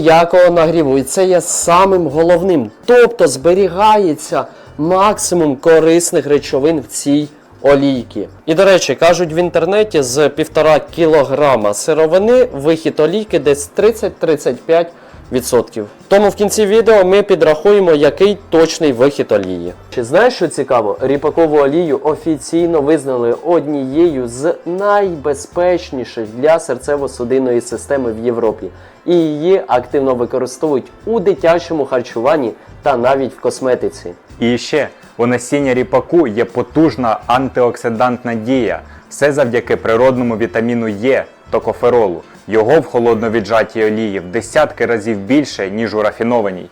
ніякого нагріву. І це є самим головним. Тобто зберігається максимум корисних речовин в цій олійки. І до речі, кажуть в інтернеті з 1,5 кілограма сировини вихід олійки десь 30-35%. Відсотків. Тому в кінці відео ми підрахуємо, який точний вихід олії. Чи знаєш, що цікаво? Ріпакову олію офіційно визнали однією з найбезпечніших для серцево-судинної системи в Європі, і її активно використовують у дитячому харчуванні та навіть в косметиці. І ще у насіння ріпаку є потужна антиоксидантна дія. Все завдяки природному вітаміну Е токоферолу. Його в холодно віджатій олії в десятки разів більше, ніж у рафінованій.